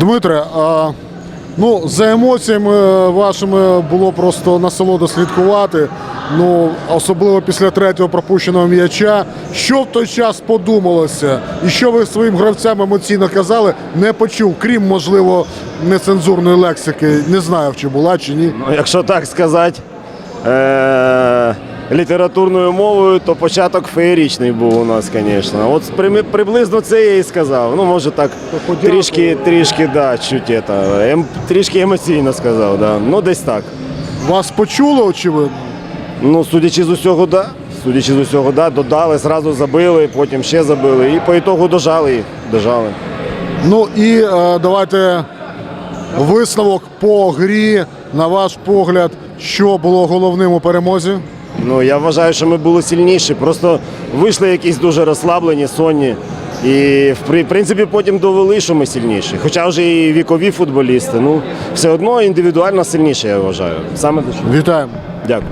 Дмитре, а, ну, за емоціями вашими було просто насолода слідкувати. Ну, особливо після третього пропущеного м'яча. Що в той час подумалося? І що ви своїм гравцям емоційно казали, не почув, крім, можливо, нецензурної лексики. Не знаю, чи була, чи ні. Ну, якщо так сказати е- літературною мовою, то початок феєричний був у нас, звісно. От приблизно це я і сказав. Ну, може так, трішки, трішки, да, чуть это, ем, трішки емоційно сказав, да. Ну, десь так. Вас почули, очевидно. Ну, судячи з усього, да. Судячи з усього, да, додали, зразу забили, потім ще забили. І по ітогу дожали їх. Дожали. Ну і е, давайте висновок по грі, на ваш погляд, що було головним у перемозі. Ну, я вважаю, що ми були сильніші. Просто вийшли якісь дуже розслаблені, сонні. І в принципі потім довели, що ми сильніші. Хоча вже і вікові футболісти. Ну, все одно індивідуально сильніші, я вважаю. Саме. Вітаємо. Дякую.